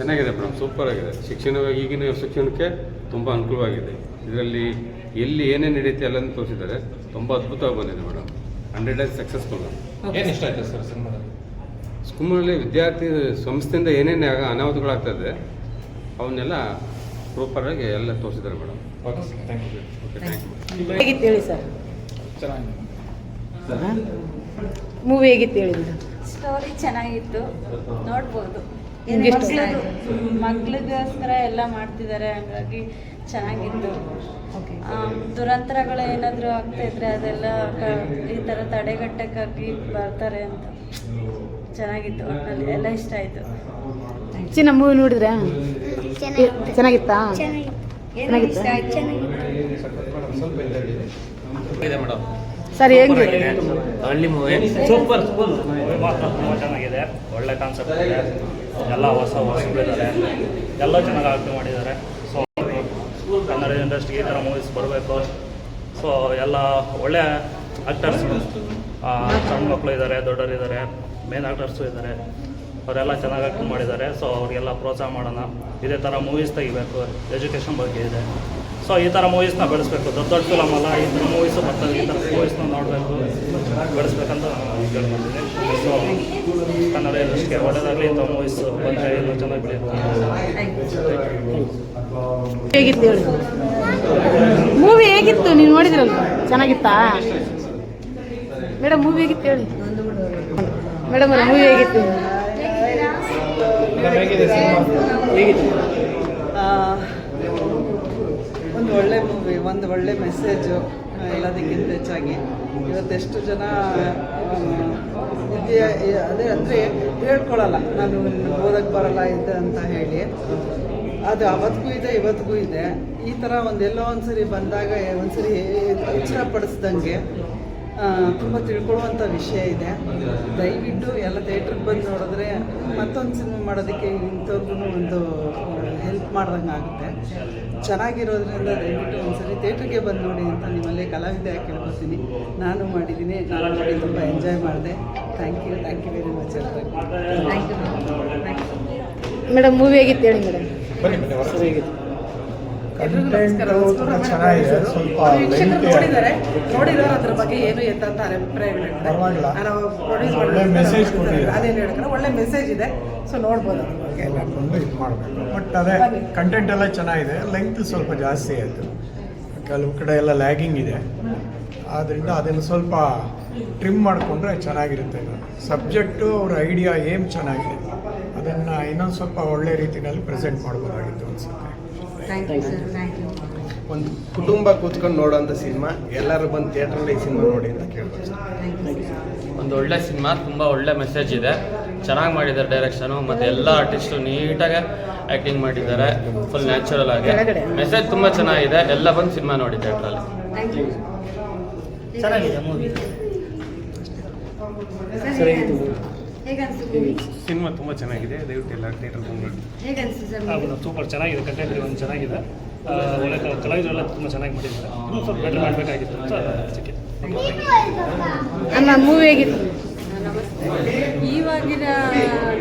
ಚೆನ್ನಾಗಿದೆ madam super ಆಗಿದೆ. ಶಿಕ್ಷಣ ಈಗಿನ ಶಿಕ್ಷಣಕ್ಕೆ ತುಂಬ ಅನುಕೂಲವಾಗಿದೆ. ಇದರಲ್ಲಿ ಎಲ್ಲಿ ಏನೇನು ನಡೆಯುತ್ತೆ ಎಲ್ಲನೂ ತೋರಿಸಿದ್ದಾರೆ. ತುಂಬ ಅದ್ಭುತವಾಗಿ ಬಂದಿದೆ ಮೇಡಮ್. ಹಂಡ್ರೆಡ್ ಡೇಸ್ ಸಕ್ಸಸ್ಫುಲ್ ಏನು ಇಷ್ಟ ಆಯ್ತು ಸರ್ ಸಿನಿಮಾದಲ್ಲಿ? ಸ್ಕೂಲಲ್ಲಿ ವಿದ್ಯಾರ್ಥಿ ಸಂಸ್ಥೆಯಿಂದ ಏನೇನು ಆಗ ಅನಾಹುತಗಳಾಗ್ತದೆ ಅವನ್ನೆಲ್ಲ ಪ್ರಾಪರಾಗಿ ಎಲ್ಲ ತೋರಿಸಿದ್ದಾರೆ madam. Okay thank you okay thank you ಹೇಗಿತ್ತು ಹೇಳಿ ಸರ್? ಚೆನ್ನಾಗಿದೆ. ಮೂವಿ ಹೇಗಿತ್ತು ಹೇಳಿ ಸ್ಟೋರಿ ಚೆನ್ನಾಗಿತ್ತು. ನೋಡ್ಬೋದು. ಮಕ್ಳಿಗೋಸ್ಕರ ಎಲ್ಲ ಮಾಡ್ತಿದ್ದಾರೆ ಹಂಗಾಗಿ ಚೆನ್ನಾಗಿತ್ತು. ದುರಂತರಗಳು ಏನಾದರೂ ಆಗ್ತಾ ಇದ್ರೆ ಅದೆಲ್ಲ ಈ ಥರ ತಡೆಗಟ್ಟಕ್ಕಾಗಿ ಬರ್ತಾರೆ ಅಂತ. ಚೆನ್ನಾಗಿತ್ತು ಒಟ್ಟಲ್ಲಿ ಎಲ್ಲ ಇಷ್ಟ ಆಯಿತು. ಚಿನ್ನ ಮೂವಿ ನೋಡಿದ್ರಾ? ಚೆನ್ನಾಗಿತ್ತಾ. ಏನೋ ಇಷ್ಟ ಆಯ್ತು. ಸ್ವಲ್ಪ ಹಿಂದೆ ಇದೆ ಮೇಡಮ್ ಸರ್ ಹೆಂಗೆ ಹಳ್ಳಿ ಮೂವಿ. ಸೂಪರ್ ಮಾತ್ರ ಚೆನ್ನಾಗಿದೆ. ಒಳ್ಳೆ ಕಾನ್ಸೆಪ್ಟ್ ಇದೆ. ಎಲ್ಲ ಹೊಸ ಹೊಸಗಳಿದ್ದಾರೆ ಎಲ್ಲ ಚೆನ್ನಾಗಿ ಆಕ್ಟ್ ಮಾಡಿದ್ದಾರೆ. ಸೊ ಕನ್ನಡ ಇಂಡಸ್ಟ್ರಿ ಈ ಥರ ಮೂವೀಸ್ ಬರಬೇಕು. ಸೊ ಎಲ್ಲ ಒಳ್ಳೆ ಆ್ಯಕ್ಟರ್ಸ್ ಸಣ್ಣ ಮಕ್ಕಳು ಇದ್ದಾರೆ ದೊಡ್ಡವರಿದ್ದಾರೆ ಮೇನ್ ಆ್ಯಕ್ಟರ್ಸು ಇದ್ದಾರೆ ಅವರೆಲ್ಲ ಚೆನ್ನಾಗಿ ಆ್ಯಕ್ಟ್ ಮಾಡಿದ್ದಾರೆ. ಸೊ ಅವರಿಗೆಲ್ಲ ಪ್ರೋತ್ಸಾಹ ಮಾಡೋಣ. ಇದೇ ಥರ ಮೂವೀಸ್ ತೆಗಿಬೇಕು. ಎಜುಕೇಷನ್ ಬಗ್ಗೆ ಇದೆ. ಸೊ ಈ ಥರ ಮೂವೀಸ್ನ ಬೆಳೆಸ್ಬೇಕು. ದೊಡ್ಡ ದೊಡ್ಡ ಫಿಲಮ್ ಅಲ್ಲ ಈ ಥರ ಮೂವೀಸು ಬರ್ತದೆ ಈ ಥರ ಮೂವೀಸ್ನ ನೋಡಬೇಕು ಬೆಳೆಸ್ಬೇಕಂತ ನಾನು ಸೊ ಕನ್ನಡ ಇಂಡಸ್ಟ್ರಿಗೆ ಒಳ್ಳೆಯದಾಗಲಿ ಇಂಥ ಮೂವೀಸ್ ಬಂದರೆ ಇನ್ನೂ ಚೆನ್ನಾಗಿ ಬೆಳೆಯುತ್ತೆ. ಹೇಗಿತ್ತು ಹೇಳಿ ಮೂವಿ ಹೇಗಿತ್ತು? ನೀವು ನೋಡಿದ್ರಲ್ಲ? ಚೆನ್ನಾಗಿತ್ತಾ? ಮೇಡಮ್ ಮೂವಿ ಹೇಗಿತ್ತು ಹೇಳಿ? ಮೇಡಮ್ ಅವ್ರ ಮೂವಿ ಹೇಗಿತ್ತು? ಮೇಡಮ್ ಹೇಗಿದೆ ಸಿನಿಮಾ? ಆ, ಒಂದು ಒಳ್ಳೆ ಮೂವಿ ಒಂದು ಒಳ್ಳೆ ಮೆಸೇಜು ಎಲ್ಲದಕ್ಕಿಂತ ಹೆಚ್ಚಾಗಿ. ಇವತ್ತೆಷ್ಟು ಜನ ಅದೇ ಅಂದರೆ ಹೇಳ್ಕೊಳಲ್ಲ. ನಾನು ಓದಕ್ಕೆ ಬರಲ್ಲ ಇದೆ ಅಂತ ಹೇಳಿ. ಅದು ಅವತ್ತಿಗೂ ಇದೆ, ಇವತ್ತಿಗೂ ಇದೆ. ಈ ಥರ ಒಂದೆಲ್ಲೋ ಒಂದ್ಸರಿ ಬಂದಾಗ, ಒಂದ್ಸರಿ ಎಚ್ಚರ ಪಡಿಸ್ದಂಗೆ ತುಂಬ ತಿಳ್ಕೊಳ್ಳುವಂಥ ವಿಷಯ ಇದೆ. ದಯವಿಟ್ಟು ಎಲ್ಲ ಥಿಯೇಟ್ರಿಗೆ ಬಂದು ನೋಡಿದ್ರೆ ಮತ್ತೊಂದು ಸಿನಿಮಾ ಮಾಡೋದಕ್ಕೆ ಇಂಥವ್ರಿಗೂ ಒಂದು ಹೆಲ್ಪ್ ಮಾಡ್ದಂಗೆ ಆಗುತ್ತೆ. ಚೆನ್ನಾಗಿರೋದ್ರಿಂದ ದಯವಿಟ್ಟು ಒಂದ್ಸರಿ ಥಿಯೇಟ್ರಿಗೆ ಬಂದು ನೋಡಿ ಅಂತ ನಿಮ್ಮಲ್ಲಿ ಕಲಾವಿದೆ ಕೇಳ್ಕೊತೀನಿ. ನಾನು ಮಾಡಿದ್ದೀನಿ ನಾನು ನೋಡಿ ತುಂಬ ಎಂಜಾಯ್ ಮಾಡಿದೆ. Thank you thank you very much madam movie ಆಗಿತ್ತು ಹೇಳಿ ಮೇಡಮ್ ಬನ್ನಿ ಬನ್ನಿ ಹೊರಗೆ. ಎಲ್ರಿಗೂ ನಮಸ್ಕಾರ. ಚೆನ್ನಾಗಿದೆ ಸ್ವಲ್ಪ ವೀಕ್ಷಕರು ನೋಡಿದ್ದಾರೆ. ನೋಡಿದವರು ಅದ್ರ ಬಗ್ಗೆ ಏನು ಪರವಾಗಿಲ್ಲ. ನಾನು produce ಒಳ್ಳೆ ಮಾಡಿದ್ದೀನಿ. message ಕೊಟ್ಟಿದ್ದಾರೆ. ಅದೇನು ಹೇಳ್ತಾರೆ? ಒಳ್ಳೆ ಮೆಸೇಜ್ ಇದೆ. ಸೊ ನೋಡ್ಬೋದು ಇದು ಮಾಡಬೇಕು. ಬಟ್ ಅದೇ ಕಂಟೆಂಟ್ ಎಲ್ಲ ಚೆನ್ನಾಗಿದೆ. ಲೆಂತ್ ಸ್ವಲ್ಪ ಜಾಸ್ತಿ ಆಯಿತು. ಕೆಲವು ಕಡೆ ಎಲ್ಲ ಲ್ಯಾಗಿಂಗ್ ಇದೆ. ಆದ್ದರಿಂದ ಅದನ್ನು ಸ್ವಲ್ಪ ಟ್ರಿಮ್ ಮಾಡಿಕೊಂಡ್ರೆ ಚೆನ್ನಾಗಿರುತ್ತೆ ಸಬ್ಜೆಕ್ಟು ಅವ್ರ ಐಡಿಯಾ ಏಮ್ ಚೆನ್ನಾಗಿದೆ. ಅದನ್ನು ಇನ್ನೊಂದು ಸ್ವಲ್ಪ ಒಳ್ಳೆ ರೀತಿಯಲ್ಲಿ ಪ್ರೆಸೆಂಟ್ ಮಾಡ್ಬೋದಾಗಿತ್ತು ಅನಿಸುತ್ತೆ. ಒಂದು ಕುಟುಂಬ ಕೂತ್ಕೊಂಡು ನೋಡೋಂಥ ಸಿನಿಮಾ ಎಲ್ಲರೂ ಬಂದು ಥಿಯೇಟ್ರಲ್ಲಿ ಈ ಸಿನಿಮಾ ನೋಡಿ ಅಂತ ಕೇಳ್ಬೋದು. ಒಂದು ಒಳ್ಳೆ ಸಿನಿಮಾ ತುಂಬ ಒಳ್ಳೆ ಮೆಸೇಜ್ ಇದೆ. ಚೆನ್ನಾಗಿ ಮಾಡಿದ್ದಾರೆ ಡೈರೆಕ್ಷನು ಮತ್ತು ಎಲ್ಲ ಆರ್ಟಿಸ್ಟು ನೀಟಾಗಿ ಆ್ಯಕ್ಟಿಂಗ್ ಮಾಡಿದ್ದಾರೆ ಫುಲ್ ನ್ಯಾಚುರಲ್ ಆಗಿ. ಮೆಸೇಜ್ ತುಂಬ ಚೆನ್ನಾಗಿದೆ. ಎಲ್ಲ ಬಂದು ಸಿನಿಮಾ ನೋಡಿ ಥಿಯೇಟ್ರಲ್ಲಿ ಚೆನ್ನಾಗಿದೆ ಮೂವಿ ಸಿನಿಮಾ ತುಂಬ ಚೆನ್ನಾಗಿದೆ ದಯವಿಟ್ಟು ಎಲ್ಲ ಥಿಯೇಟರ್ ಹೌದು ಸೂಪರ್ ಚೆನ್ನಾಗಿದೆ ಕಂಟೆಂಟ್ ಒಂದು ಚೆನ್ನಾಗಿದೆ. ಆ, ಒಳ್ಳೆ ಕಲಾವಿದರೆಲ್ಲ ತುಂಬ ಚೆನ್ನಾಗಿ ಮಾಡಿದ್ದಾರೆ. ಇನ್ನೂ ಸ್ವಲ್ಪ ಬೆಟರ್ ಮಾಡಬೇಕಾಗಿತ್ತು ಅಂತ ಅನಿಸಿಕೆ. ಅಮ್ಮ ಮೂವಿ ಹೇಗಿತ್ತು? ಇವಾಗಿನ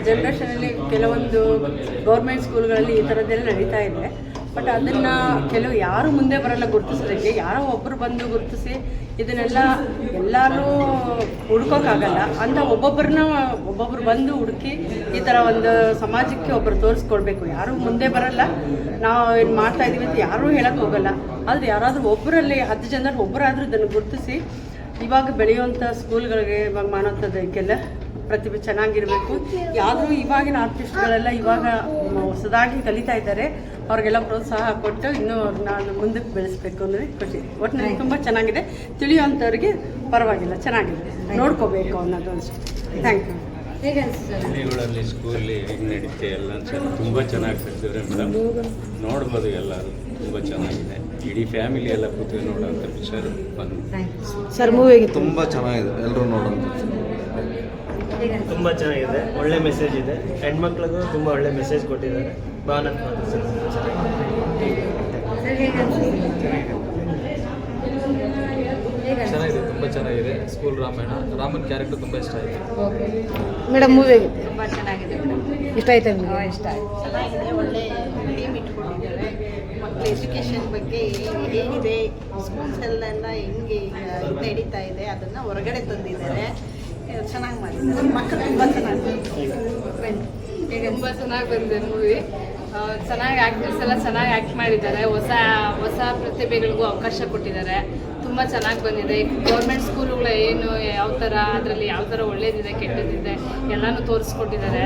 ಜನ್ರೇಷನಲ್ಲಿ ಕೆಲವೊಂದು ಗೌರ್ಮೆಂಟ್ ಸ್ಕೂಲ್ಗಳಲ್ಲಿ ಈ ಥರದ್ದೆಲ್ಲ ನಡೀತಾ ಇದೆ. ಬಟ್ ಅದನ್ನು ಕೆಲವು ಯಾರು ಮುಂದೆ ಬರಲ್ಲ ಗುರುತಿಸೋದಕ್ಕೆ, ಯಾರೋ ಒಬ್ಬರು ಬಂದು ಗುರುತಿಸಿ ಇದನ್ನೆಲ್ಲ ಎಲ್ಲರೂ ಹುಡ್ಕೋಕ್ಕಾಗಲ್ಲ ಅಂತ ಒಬ್ಬೊಬ್ಬರನ್ನ ಒಬ್ಬೊಬ್ರು ಬಂದು ಹುಡುಕಿ ಈ ಥರ ಒಂದು ಸಮಾಜಕ್ಕೆ ಒಬ್ಬರು ತೋರಿಸ್ಕೊಡ್ಬೇಕು. ಯಾರು ಮುಂದೆ ಬರಲ್ಲ. ನಾವು ಏನು ಮಾಡ್ತಾ ಇದೀವಿ ಅಂತ ಯಾರೂ ಹೇಳಕ್ಕೆ ಹೋಗಲ್ಲ. ಆದರೆ ಯಾರಾದರೂ ಒಬ್ಬರಲ್ಲಿ ಹತ್ತು ಜನರು ಒಬ್ಬರಾದರೂ ಇದನ್ನು ಗುರುತಿಸಿ ಇವಾಗ ಬೆಳೆಯುವಂಥ ಸ್ಕೂಲ್ಗಳಿಗೆ ಇವಾಗ ಮಾಡೋಂಥದ್ದಕ್ಕೆಲ್ಲ ಪ್ರತಿಭೆ ಚೆನ್ನಾಗಿರಬೇಕು. ಯಾರು ಇವಾಗಿನ ಆರ್ಟಿಸ್ಟ್ಗಳೆಲ್ಲ ಇವಾಗ ಹೊಸದಾಗಿ ಕಲಿತಾ ಇದ್ದಾರೆ. ಅವ್ರಿಗೆಲ್ಲ ಪ್ರೋತ್ಸಾಹ ಕೊಟ್ಟು ಇನ್ನೂ ನಾನು ಮುಂದಕ್ಕೆ ಬೆಳೆಸಬೇಕು ಅಂದರೆ ಖುಷಿ. ಒಟ್ಟಿನಲ್ಲಿ ತುಂಬ ಚೆನ್ನಾಗಿದೆ. ತಿಳಿಯುವಂಥವ್ರಿಗೆ ಪರವಾಗಿಲ್ಲ ಚೆನ್ನಾಗಿದೆ. ನೋಡ್ಕೋಬೇಕು ಅನ್ನೋದು ಅನಿಸುತ್ತೆ ಥ್ಯಾಂಕ್ ಯು ಹಳ್ಳಿಗಳಲ್ಲಿ ಸ್ಕೂಲಲ್ಲಿ ಹೆಂಗೆ ನಡೀತೆ ಎಲ್ಲ ತುಂಬ ಚೆನ್ನಾಗಿ ಕಟ್ಟಿದ್ರೆ ಮೇಡಮ್. ನೋಡ್ಬೋದು ಎಲ್ಲರೂ ತುಂಬ ಚೆನ್ನಾಗಿದೆ. ಇಡೀ ಫ್ಯಾಮಿಲಿ ಎಲ್ಲ ಕೂತು ನೋಡೋಂಥ ಪಿಕ್ಚರ್ ಬಂದು. ಸರ್ ಮೂವಿಗೆ ತುಂಬ ಚೆನ್ನಾಗಿದೆ ಎಲ್ಲರೂ ನೋಡೋಂಥ ತುಂಬ ಚೆನ್ನಾಗಿದೆ ಒಳ್ಳೆ ಮೆಸೇಜ್ ಇದೆ. ಹೆಣ್ಮಕ್ಳಿಗೂ ತುಂಬ ಒಳ್ಳೆ ಮೆಸೇಜ್ ಕೊಟ್ಟಿದ್ದಾರೆ. ಸರ್ ಹೇಗೆ ಹೇಗೆ ಚೆನ್ನಾಗಿದೆ ತುಂಬ ಚೆನ್ನಾಗಿದೆ. ಸ್ಕೂಲ್ ರಾಮಾಯಣ ರಾಮನ್ ಕ್ಯಾರೆಕ್ಟರ್ ತುಂಬ ಇಷ್ಟ ಆಯಿತು ಓಕೆ ಮೇಡಮ್ ಮೂವಿ ತುಂಬ ಚೆನ್ನಾಗಿದೆ ಇಷ್ಟ ಆಯ್ತಾ ನಿಮಗೆ? ಇಷ್ಟ ಆಯ್ತು ಚೆನ್ನಾಗಿದೆ. ಒಳ್ಳೆ ಟೀಮ್ ಇಟ್ಕೊಂಡಿದ್ದಾರೆ ಮಕ್ಕಳ ಎಜುಕೇಷನ್ ಬಗ್ಗೆ ಹೇಗಿದೆ ಸ್ಕೂಲ್ಸಲ್ಲೆಲ್ಲ ಹೆಂಗೆ ಇದು ನಡೀತಾ ಇದೆ? ಅದನ್ನು ಹೊರಗಡೆ ತಂದಿದ್ದಾರೆ. ಚೆನ್ನಾಗಿ ಮಾಡಿದ್ದಾರೆ. ಮಕ್ಕಳು ತುಂಬ ಚೆನ್ನಾಗಿ ತುಂಬ ಚೆನ್ನಾಗಿ ಬಂದಿದೆ ಮೂವಿ ಚೆನ್ನಾಗಿ ಆ್ಯಕ್ಟರ್ಸ್ ಎಲ್ಲ ಚೆನ್ನಾಗಿ ಆ್ಯಕ್ಟ್ ಮಾಡಿದ್ದಾರೆ. ಹೊಸ ಹೊಸ ಪ್ರತಿಭೆಗಳಿಗೂ ಅವಕಾಶ ಕೊಟ್ಟಿದ್ದಾರೆ. ತುಂಬ ಚೆನ್ನಾಗಿ ಬಂದಿದೆ. ಗೌರ್ಮೆಂಟ್ ಸ್ಕೂಲುಗಳು ಏನು ಯಾವ ಥರ ಅದರಲ್ಲಿ ಯಾವ ಥರ ಒಳ್ಳೇದಿದೆ, ಕೆಟ್ಟದಿದೆ, ಎಲ್ಲನೂ ತೋರಿಸ್ಕೊಟ್ಟಿದ್ದಾರೆ.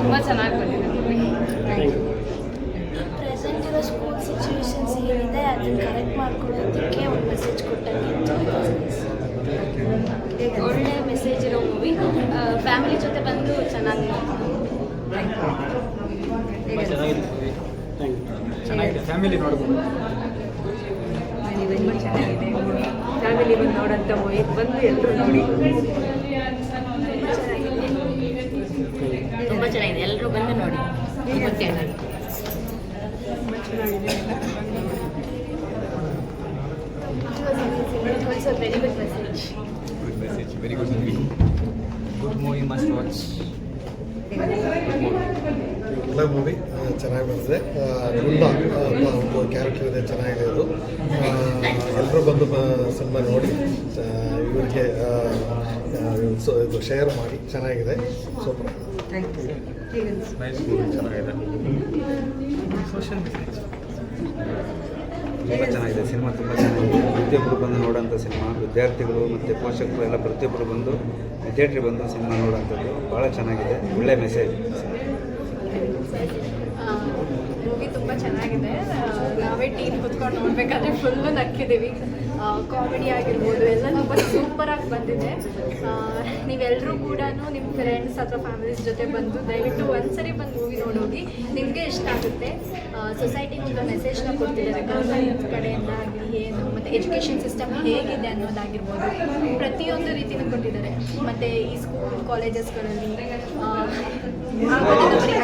ತುಂಬ ಚೆನ್ನಾಗಿ ಬಂದಿದೆ. ಪ್ರೆಸೆಂಟ್ ಸ್ಕೂಲ್ ಏನಿದೆ, ಅದನ್ನು ಕರೆಕ್ಟ್ ಮಾಡ್ಕೊಳ್ಳೋದಕ್ಕೆ ಒಂದು ಮೆಸೇಜ್ ಒಳ್ಳೆ ಮೆಸೇಜ್ ಇರೋ ಮೂವಿ ಫ್ಯಾಮಿಲಿ ಜೊತೆ ಬಂದು ಚೆನ್ನಾಗಿ ಚೆನ್ನಾಗಿದೆ. ಫ್ಯಾಮಿಲಿ ನೋಡ್ಬೋದು. ತುಂಬ ಚೆನ್ನಾಗಿದೆ. ಫ್ಯಾಮಿಲಿ ಬಂದು ನೋಡೋಂಥ ಮೂವಿ ಬಂದು ಎಲ್ಲರೂ ನೋಡಿ. ತುಂಬ ಚೆನ್ನಾಗಿದೆ. ಎಲ್ಲರೂ ಬಂದು ನೋಡಿ. ತುಂಬ ಚೆನ್ನಾಗಿದೆ. Very good message very good movie good movie must watch good movie ಚೆನ್ನಾಗಿ ಬಂದಿದೆ. ತುಂಬ ಒಂದು ಕ್ಯಾರೆಕ್ಟರ್ ಇದೆ ಚೆನ್ನಾಗಿದೆ ಅದು. ಎಲ್ಲರೂ ಬಂದು ಸಿನಿಮಾ ನೋಡಿ ಇವರಿಗೆ ಸೊ ಇದು ಶೇರ್ ಮಾಡಿ ಚೆನ್ನಾಗಿದೆ. ಸೂಪರ್ ಚೆನ್ನಾಗಿದೆ. ಮೂವಿ ಚೆನ್ನಾಗಿದೆ ತುಂಬ ಚೆನ್ನಾಗಿದೆ. ಸಿನಿಮಾ ತುಂಬ ಚೆನ್ನಾಗಿದೆ. ಪ್ರತಿಯೊಬ್ಬರು ಬಂದು ನೋಡೋಂಥ ಸಿನಿಮಾ ವಿದ್ಯಾರ್ಥಿಗಳು ಮತ್ತು ಪೋಷಕರು ಎಲ್ಲ ಪ್ರತಿಯೊಬ್ಬರು ಬಂದು ಥಿಯೇಟ್ರಿಗೆ ಬಂದು ಸಿನಿಮಾ ನೋಡೋಂಥದ್ದು ಭಾಳ ಚೆನ್ನಾಗಿದೆ. ಒಳ್ಳೆ ಮೆಸೇಜ್ ಮೂವಿ ತುಂಬ ಚೆನ್ನಾಗಿದೆ. ನಾವೇ ಟೀಮ್ ಕುತ್ಕೊಂಡು ನೋಡಬೇಕಾದ್ರೆ ಫುಲ್ ನಕ್ಕಿದ್ದೀವಿ. ಕಾಮಿಡಿ ಆಗಿರ್ಬೋದು, ಎಲ್ಲ ತುಂಬ ಸೂಪರಾಗಿ ಬಂದಿದೆ. ನೀವೆಲ್ಲರೂ ಕೂಡ ನಿಮ್ಮ ಫ್ರೆಂಡ್ಸ್ ಅಥವಾ ಫ್ಯಾಮಿಲೀಸ್ ಜೊತೆ ಬಂದು ದಯವಿಟ್ಟು ಒಂದ್ಸರಿ ಬಂದು ಮೂವಿ ನೋಡೋಗಿ ನಿಮಗೆ ಇಷ್ಟ ಆಗುತ್ತೆ. ಸೊಸೈಟಿಗೆ ಒಂದು ಮೆಸೇಜ್ನ ಕೊಡ್ತಿದ್ದಾರೆ. ಕಡೆಯಿಂದ ಆಗಲಿ. ಎಜುಕೇಷನ್ ಸಿಸ್ಟಮ್ ಹೇಗಿದೆ ಅನ್ನೋದಾಗಿರ್ಬೋದು. ಪ್ರತಿಯೊಂದು ರೀತಿನೂ ಕೊಟ್ಟಿದ್ದಾರೆ. ಮತ್ತು ಈ ಸ್ಕೂಲ್ ಕಾಲೇಜಸ್ಗಳಲ್ಲಿ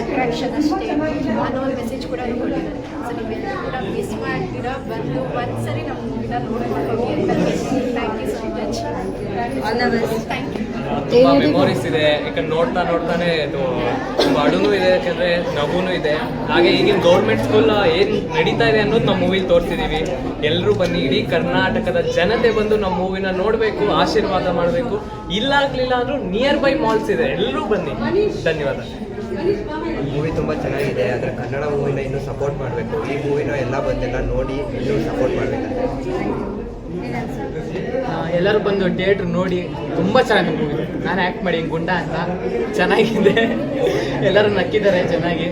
ಅಟ್ರಾಕ್ಷನ್ ಅಷ್ಟೇ ಅನ್ನೋ ಒಂದು ಮೆಸೇಜ್ ಕೂಡ ಕೊಟ್ಟಿದ್ದಾರೆ. ಸೊ ನೀವು ಕೂಡ ಮಿಸ್ ಮಾಡ್ತೀರಾ? ಬಂದು ಒಂದ್ಸರಿ ನಮ್ಮ ಮೂವಿನ ನೋಡಿ ಹೋಗಿ thank you so much thank you ತುಂಬ ಮೆಮೊರೀಸ್ ಇದೆ? ಯಾಕಂದ್ರೆ ನೋಡ್ತಾ ನೋಡ್ತಾನೆ ಇದು ತುಂಬ ಅಡುನೂ ಇದೆ ಯಾಕಂದರೆ ನಗುನೂ ಇದೆ. ಹಾಗೆ ಈಗಿನ ಗೌರ್ಮೆಂಟ್ ಸ್ಕೂಲ್ ಏನು ನಡೀತಾ ಇದೆ ಅನ್ನೋದು ನಮ್ಮ ಮೂವಿಲಿ ತೋರಿಸಿದ್ದೀವಿ ಎಲ್ಲರೂ ಬನ್ನಿ ಇಡೀ ಕರ್ನಾಟಕದ ಜನತೆ ಬಂದು ನಮ್ಮ ಮೂವಿನ ನೋಡಬೇಕು ಆಶೀರ್ವಾದ ಮಾಡಬೇಕು. ಇಲ್ಲ ಆಗಲಿಲ್ಲ ಅಂದರೂ ನಿಯರ್ ಬೈ ಮಾಲ್ಸ್ ಇದೆ. ಎಲ್ಲರೂ ಬನ್ನಿ. ಧನ್ಯವಾದ. ಮೂವಿ ತುಂಬ ಚೆನ್ನಾಗಿದೆ. ಆದರೆ ಕನ್ನಡ ಮೂವಿನ ಇನ್ನೂ ಸಪೋರ್ಟ್ ಮಾಡಬೇಕು. ಈ ಮೂವಿನ ಎಲ್ಲ ಬಂದೆಲ್ಲ ನೋಡಿ ಇನ್ನೂ ಸಪೋರ್ಟ್ ಮಾಡಬೇಕು ಎಲ್ಲರೂ ಬಂದು ಥಿಯೇಟ್ರ್ ನೋಡಿ ತುಂಬ ಚೆನ್ನಾಗಿ ಮೂವಿ ನಾನು ಆ್ಯಕ್ಟ್ ಮಾಡಿ ಗುಂಡ ಅಂತ. ಚೆನ್ನಾಗಿದೆ. ಎಲ್ಲರೂ ನಕ್ಕಿದ್ದಾರೆ ಚೆನ್ನಾಗಿ.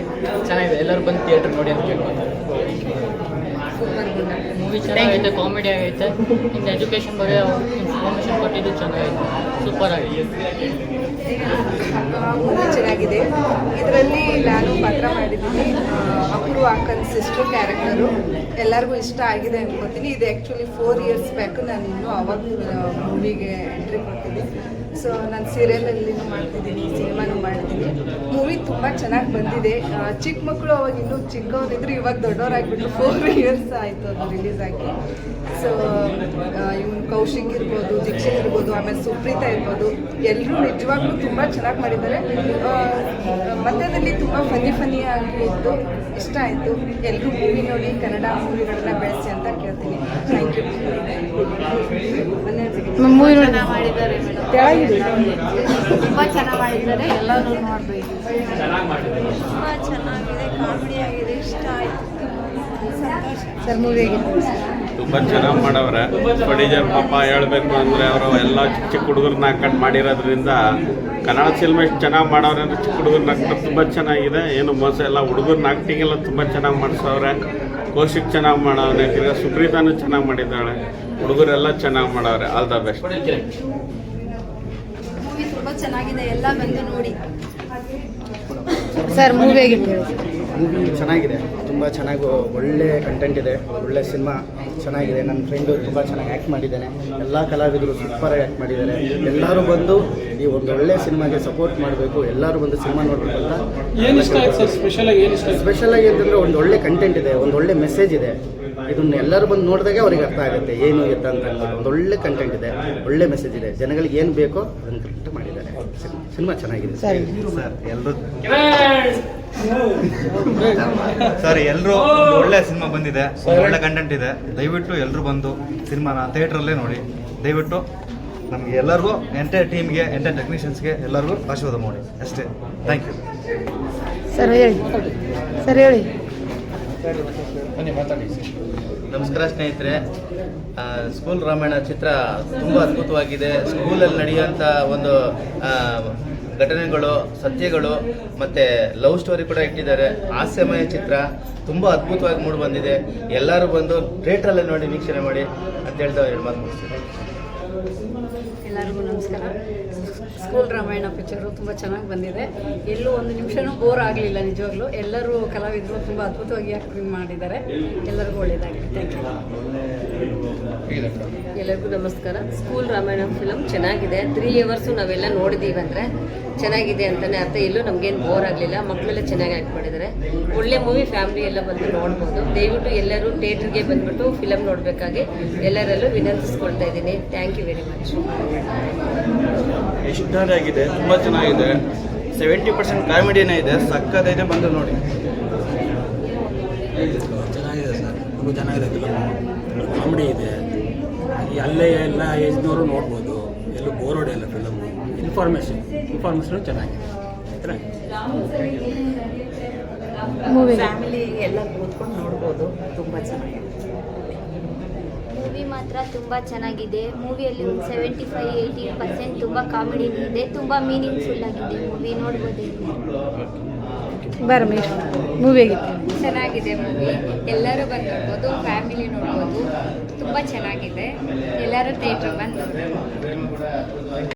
ಚೆನ್ನಾಗಿದೆ. ಎಲ್ಲರೂ ಬಂದು ಥಿಯೇಟ್ರ್ ನೋಡಿ ಅಂತ ಕೇಳ್ಕೊಂತ ಮೂವಿ ಚೆನ್ನಾಗೈತೆ ಕಾಮಿಡಿ ಆಗೈತೆ. ಇನ್ನು ಎಜುಕೇಷನ್ ಬಗ್ಗೆ ಇನ್ಫಾರ್ಮೇಷನ್ ಕೊಟ್ಟಿದ್ದು ಚೆನ್ನಾಗಿದೆ ಸೂಪರ್ ಆಗಿದೆ. ಮೂವಿ ಚೆನ್ನಾಗಿದೆ. ಇದರಲ್ಲಿ ನಾನು ಪಾತ್ರ ಮಾಡಿದ್ದೀನಿ ಅಪ್ರೂ ಅಪೂರ್ವ ಅಕ್ಕನ ಸಿಸ್ಟರ್ ಕ್ಯಾರೆಕ್ಟರು ಎಲ್ಲರಿಗೂ ಇಷ್ಟ ಆಗಿದೆ ಅನ್ಕೋತೀನಿ. ಇದು ಆ್ಯಕ್ಚುಲಿ ಫೋರ್ ಇಯರ್ಸ್ ಬ್ಯಾಕ್ ನಾನು ಇನ್ನೂ ಅವಾಗ ಮೂವಿಗೆ ಎಂಟ್ರಿ ಕೊಡ್ತೀನಿ ಸೊ ನಾನು ಸೀರಿಯಲಲ್ಲಿನೂ ಮಾಡ್ತಿದ್ದೀನಿ, ಸಿನಿಮಾನೂ ಮಾಡ್ತೀನಿ. ಮೂವಿ ತುಂಬ ಚೆನ್ನಾಗಿ ಬಂದಿದೆ. ಚಿಕ್ಕ ಮಕ್ಕಳು ಅವಾಗ ಇನ್ನೂ ಚಿಕ್ಕವರಿದ್ರು, ಇವಾಗ ದೊಡ್ಡವರಾಗ್ಬಿಟ್ಟು ಫೋರ್ ಇಯರ್ಸ್ ಆಯಿತು ಅದು ರಿಲೀಸ್ ಆಗಿ. ಸೊ ಇವನು ಕೌಶಿಕ್ ಇರ್ಬೋದು, ದೀಕ್ಷಿತ್ ಇರ್ಬೋದು, ಆಮೇಲೆ ಸುಪ್ರೀತಾ ಇರ್ಬೋದು ಎಲ್ಲರೂ ನಿಜವಾಗ್ಲೂ ತುಂಬ ಚೆನ್ನಾಗಿ ಮಾಡಿದ್ದಾರೆ. ಮಧ್ಯದಲ್ಲಿ ತುಂಬ ಫನಿ ಫನಿ ಆಗಿ ಇತ್ತು. ಇಷ್ಟ ಆಯಿತು. ಎಲ್ಲರೂ ಮೂವಿ ನೋಡಿ ಕನ್ನಡ ಮೂವಿಗಳನ್ನ ಬೆಳೆಸಿ ಅಂತ ಕೇಳ್ತೀನಿ. ಥ್ಯಾಂಕ್ ಯು ಮೂವಿ ಚೆನ್ನಾಗಿ ಮಾಡಿದ್ದಾರೆ ತುಂಬ ಚೆನ್ನಾಗಿ ಮಾಡಿದ್ದಾರೆ. ಎಲ್ಲರೂ ನೋಡಬೇಕು ತುಂಬ ಚೆನ್ನಾಗಿದೆ. ಕಾಮಿಡಿ ಆಗಿದೆ ಇಷ್ಟ ಆಯಿತು. ಸರ್ ಮೂವಿ ತುಂಬ ಚೆನ್ನಾಗಿ ಮಾಡವ್ರೆ. ಪ್ರೊಡ್ಯೂಸರ್ ಪಾಪ ಹೇಳಬೇಕು ಅಂದರೆ ಅವರು ಎಲ್ಲ ಚಿಕ್ಕ ಚಿಕ್ಕ ಹುಡುಗರನ್ನ ಹಾಕೊಂಡು ಮಾಡಿರೋದ್ರಿಂದ ಕನ್ನಡ ಸಿನಿಮಾ ಇಷ್ಟು ಚೆನ್ನಾಗಿ ಮಾಡವ್ರೆ ಅಂದರೆ ಚಿಕ್ಕ ಹುಡುಗರನ್ನ ಹಾಕೊಂಡು ತುಂಬ ಚೆನ್ನಾಗಿದೆ. ಏನು ಮೋಸ ಎಲ್ಲ ಹುಡುಗರನ್ನ ಆ್ಯಕ್ಟಿಂಗ್ ಎಲ್ಲ ತುಂಬ ಚೆನ್ನಾಗಿ ಮಾಡಿಸೋರೆ ಕೌಶಿಕ್ ಚೆನ್ನಾಗಿ ಮಾಡವ್ರೆ ತಿರ್ಗಾ ಸುಪ್ರೀತಾನು ಚೆನ್ನಾಗಿ ಮಾಡಿದ್ದಾಳೆ. ಹುಡುಗರೆಲ್ಲ ಚೆನ್ನಾಗಿ ಮಾಡವ್ರೆ. ಆಲ್ ದ ಬೆಸ್ಟ್ ಮೂವಿ ತುಂಬ ಚೆನ್ನಾಗಿದೆ. ಎಲ್ಲ ಬಂದು ನೋಡಿ. ಸರ್ ಮೂವಿ ಹೇಗಿತ್ತು ಮೂವಿ ಚೆನ್ನಾಗಿದೆ. ತುಂಬ ಚೆನ್ನಾಗಿ ಒಳ್ಳೆ ಕಂಟೆಂಟ್ ಇದೆ ಒಳ್ಳೆ ಸಿನಿಮಾ ಚೆನ್ನಾಗಿದೆ. ನನ್ನ ಫ್ರೆಂಡು ತುಂಬ ಚೆನ್ನಾಗಿ ಆ್ಯಕ್ಟ್ ಮಾಡಿದ್ದಾನೆ. ಎಲ್ಲ ಕಲಾವಿದರು ಸೂಪರಾಗಿ ಆ್ಯಕ್ಟ್ ಮಾಡಿದ್ದಾರೆ. ಎಲ್ಲರೂ ಬಂದು ಈ ಒಂದು ಒಳ್ಳೆ ಸಿನಿಮಾಗೆ ಸಪೋರ್ಟ್ ಮಾಡಬೇಕು. ಎಲ್ಲರೂ ಬಂದು ಸಿನಿಮಾ ನೋಡಬೇಕು ಅಂತ ಏನು ಇಷ್ಟ ಆಯ್ತು ಸರ್? ಸ್ಪೆಷಲಾಗಿ ಏನು ಇಷ್ಟ ಆಯ್ತು? ಸ್ಪೆಷಲ್ ಆಗಿ ಅಂತಂದರೆ ಒಂದು ಒಳ್ಳೆ ಕಂಟೆಂಟ್ ಇದೆ ಒಂದು ಒಳ್ಳೆ ಮೆಸೇಜ್ ಇದೆ. ಇದನ್ನು ಎಲ್ಲರೂ ಬಂದು ನೋಡಿದಾಗೆ ಅವ್ರಿಗೆ ಅರ್ಥ ಆಗುತ್ತೆ ಏನು ಎತ್ತ ಅಂತ ಒಂದು ಒಳ್ಳೆ ಕಂಟೆಂಟ್ ಇದೆ ಒಳ್ಳೆ ಮೆಸೇಜ್ ಇದೆ. ಜನಗಳಿಗೆ ಏನು ಬೇಕೋ ಅದನ್ನು ಕರೆಕ್ಟ್ ಮಾಡಿದ್ದಾರೆ. ಸಿನಿಮಾ ಚೆನ್ನಾಗಿದೆ. ಸರ್. ಎಲ್ಲರೂ ಸರ್ ಎಲ್ಲರೂ ಒಳ್ಳೆ ಸಿನಿಮಾ ಬಂದಿದೆ ಒಳ್ಳೆ ಕಂಟೆಂಟ್ ಇದೆ. ದಯವಿಟ್ಟು ಎಲ್ಲರೂ ಬಂದು ಸಿನಿಮಾನ ಥಿಯೇಟ್ರಲ್ಲೇ ನೋಡಿ. ದಯವಿಟ್ಟು ನಮಗೆ ಎಲ್ಲರಿಗೂ ಎಂಟೆ ಟೀಮ್ಗೆ ಎಂಟೆ ಟೆಕ್ನಿಷಿಯನ್ಸ್ಗೆ ಎಲ್ಲರಿಗೂ ಆಶೀರ್ವಾದ ಮಾಡಿ. ಅಷ್ಟೇ. ಥ್ಯಾಂಕ್ ಯು ಸರ್ ಹೇಳಿ. ಸರ್ ಹೇಳಿ. ನಮಸ್ಕಾರ ಸ್ನೇಹಿತರೆ. ಸ್ಕೂಲ್ ರಾಮಾಯಣ ಚಿತ್ರ ತುಂಬ ಅದ್ಭುತವಾಗಿದೆ. ಸ್ಕೂಲಲ್ಲಿ ನಡೆಯುವಂಥ ಒಂದು ಘಟನೆಗಳು, ಸತ್ಯಗಳು ಮತ್ತು ಲವ್ ಸ್ಟೋರಿ ಕೂಡ ಇಟ್ಟಿದ್ದಾರೆ. ಹಾಸ್ಯಮಯ ಚಿತ್ರ, ತುಂಬ ಅದ್ಭುತವಾಗಿ ಮೂಡಿ ಬಂದಿದೆ. ಎಲ್ಲರೂ ಬಂದು ಥಿಯೇಟ್ರಲ್ಲೇ ನೋಡಿ ವೀಕ್ಷಣೆ ಮಾಡಿ ಅಂತ ಹೇಳ್ತಾ ಎರಡು ಮಾತು ಎಲ್ಲರಿಗೂ ನಮಸ್ಕಾರ. ಸ್ಕೂಲ್ ರಾಮಾಯಣ ಪಿಕ್ಚರು ತುಂಬ ಚೆನ್ನಾಗಿ ಬಂದಿದೆ. ಎಲ್ಲೂ ಒಂದು ನಿಮಿಷನೂ ಬೋರ್ ಆಗಲಿಲ್ಲ ನಿಜವಾಗ್ಲೂ. ಎಲ್ಲರೂ ಕಲಾವಿದರು ತುಂಬ ಅದ್ಭುತವಾಗಿ ಆ್ಯಕ್ಟಿಂಗ್ ಮಾಡಿದ್ದಾರೆ. ಎಲ್ಲರಿಗೂ ಒಳ್ಳೆಯದಾಗಿದೆ ಥ್ಯಾಂಕ್ ಯು ಎಲ್ಲರಿಗೂ ನಮಸ್ಕಾರ. ಸ್ಕೂಲ್ ರಾಮಾಯಣ ಫಿಲಮ್ ಚೆನ್ನಾಗಿದೆ. ತ್ರೀ ಅವರ್ಸು ನಾವೆಲ್ಲ ನೋಡಿದ್ದೀವಿ ಅಂದರೆ ಚೆನ್ನಾಗಿದೆ ಅಂತಲೇ ಅರ್ಥ. ಎಲ್ಲೂ ನಮಗೇನು ಬೋರ್ ಆಗಲಿಲ್ಲ. ಮಕ್ಕಳೆಲ್ಲ ಚೆನ್ನಾಗಿ ಆ್ಯಕ್ಟ್ ಮಾಡಿದ್ದಾರೆ. ಒಳ್ಳೆ ಮೂವಿ ಫ್ಯಾಮಿಲಿ ಎಲ್ಲ ಬಂದು ನೋಡ್ಬೋದು. ದಯವಿಟ್ಟು ಎಲ್ಲರೂ ಥಿಯೇಟ್ರಿಗೆ ಬಂದುಬಿಟ್ಟು ಫಿಲಮ್ ನೋಡಬೇಕಾಗಿ ಎಲ್ಲರಲ್ಲೂ ವಿನಂತಿಸ್ಕೊಳ್ತಾ ಇದ್ದೀನಿ. ಥ್ಯಾಂಕ್ ಯು ವೆರಿ ಮಚ್ ಆಗಿದೆ ತುಂಬ ಚೆನ್ನಾಗಿದೆ. ಸೆವೆಂಟಿ ಪರ್ಸೆಂಟ್ ಕಾಮಿಡಿನೇ ಇದೆ. ಸಕ್ಕತ್ತೈತೆ ಬಂದು ನೋಡಿ. ಚೆನ್ನಾಗಿದೆ ಸರ್. ತುಂಬ ಚೆನ್ನಾಗಿದೆ ಫಿಲಮ್ ಕಾಮಿಡಿ ಇದೆ. ಈ ಅಲ್ಲೇ ಎಲ್ಲ ಏಜ್ನವರು ನೋಡ್ಬೋದು. ಎಲ್ಲೂ ಬೋರ್ ಹೊಡೆಯಲ್ಲ ಫಿಲಮ್ ಇನ್ಫಾರ್ಮೇಷನ್ ಇನ್ಫಾರ್ಮೇಷನ್ ಚೆನ್ನಾಗಿದೆ. ಫ್ಯಾಮಿಲಿ ಎಲ್ಲ ಕೂತ್ಕೊಂಡು ನೋಡ್ಬೋದು. ತುಂಬ ಚೆನ್ನಾಗಿದೆ. ಮೂವಿ ಮಾತ್ರ ತುಂಬ ಚೆನ್ನಾಗಿದೆ. ಮೂವಿಯಲ್ಲಿ ಒಂದು ಸೆವೆಂಟಿ ಫೈವ್ ಏಯ್ಟಿ ಪರ್ಸೆಂಟ್ ತುಂಬ ಕಾಮಿಡಿ ಇದೆ. ತುಂಬ ಮೀನಿಂಗ್ಫುಲ್ ಆಗಿದೆ ಮೂವಿ. ನೋಡ್ಬೋದು ರಮೇಶ್ ಮೂವಿ ಆಗಿತ್ತು ಚೆನ್ನಾಗಿದೆ ಮೂವಿ. ಎಲ್ಲರೂ ಬಂದು ನೋಡ್ಬೋದು ಫ್ಯಾಮಿಲಿ ನೋಡ್ಬೋದು. ತುಂಬ ಚೆನ್ನಾಗಿದೆ. ಎಲ್ಲರೂ ಥಿಯೇಟ್ರಿಗೆ ಬಂದು ನೋಡ್ಬೋದು